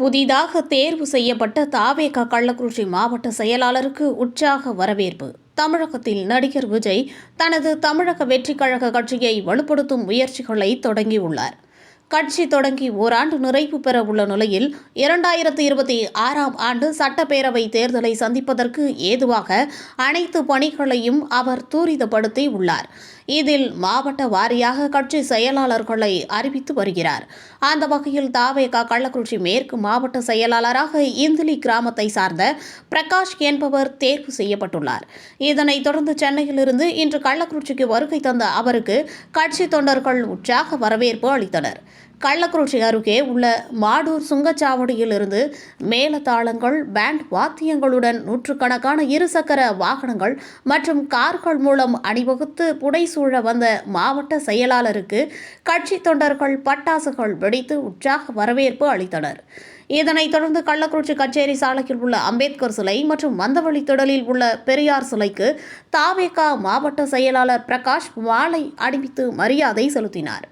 புதிதாக தேர்வு செய்யப்பட்ட தாவேகா கள்ளக்குறிச்சி மாவட்ட செயலாளருக்கு உற்சாக வரவேற்பு. தமிழகத்தில் நடிகர் விஜய் தனது தமிழக வெற்றிக் கழக கட்சியை வலுப்படுத்தும் முயற்சிகளை தொடங்கியுள்ளார். கட்சி தொடங்கி ஓராண்டு நிறைவு பெற உள்ள நிலையில் இரண்டாயிரத்தி இருபத்தி ஆறாம் ஆண்டு சட்டப்பேரவை தேர்தலை சந்திப்பதற்கு ஏதுவாக அனைத்து பணிகளையும் அவர் துரிதப்படுத்தி உள்ளார். இதில் மாவட்ட வாரியாக கட்சி செயலாளர்களை அறிவித்து வருகிறார். அந்த வகையில் தாவேகா கள்ளக்குறிச்சி மேற்கு மாவட்ட செயலாளராக இந்திலி கிராமத்தை சார்ந்த பிரகாஷ் என்பவர் தேர்வு செய்யப்பட்டுள்ளார். இதனைத் தொடர்ந்து சென்னையிலிருந்து இன்று கள்ளக்குறிச்சிக்கு வருகை தந்த அவருக்கு கட்சி தொண்டர்கள் உற்சாக வரவேற்பு அளித்தனர். கள்ளக்குறிச்சி அருகே உள்ள மாடூர் சுங்கச்சாவடியிலிருந்து மேலதாளங்கள் பேண்ட் வாத்தியங்களுடன் நூற்றுக்கணக்கான இருசக்கர வாகனங்கள் மற்றும் கார்கள் மூலம் அணிவகுத்து புடைசூழ வந்த மாவட்ட செயலாளருக்கு கட்சி தொண்டர்கள் பட்டாசுகள் வெடித்து உற்சாக வரவேற்பு அளித்தனர். இதனைத் தொடர்ந்து கள்ளக்குறிச்சி கச்சேரி சாலையில் உள்ள அம்பேத்கர் சிலை மற்றும் மந்தவழி திடலில் உள்ள பெரியார் சிலைக்கு தாவேகா மாவட்ட செயலாளர் பிரகாஷ் மாலை அணிவித்து மரியாதை செலுத்தினார்.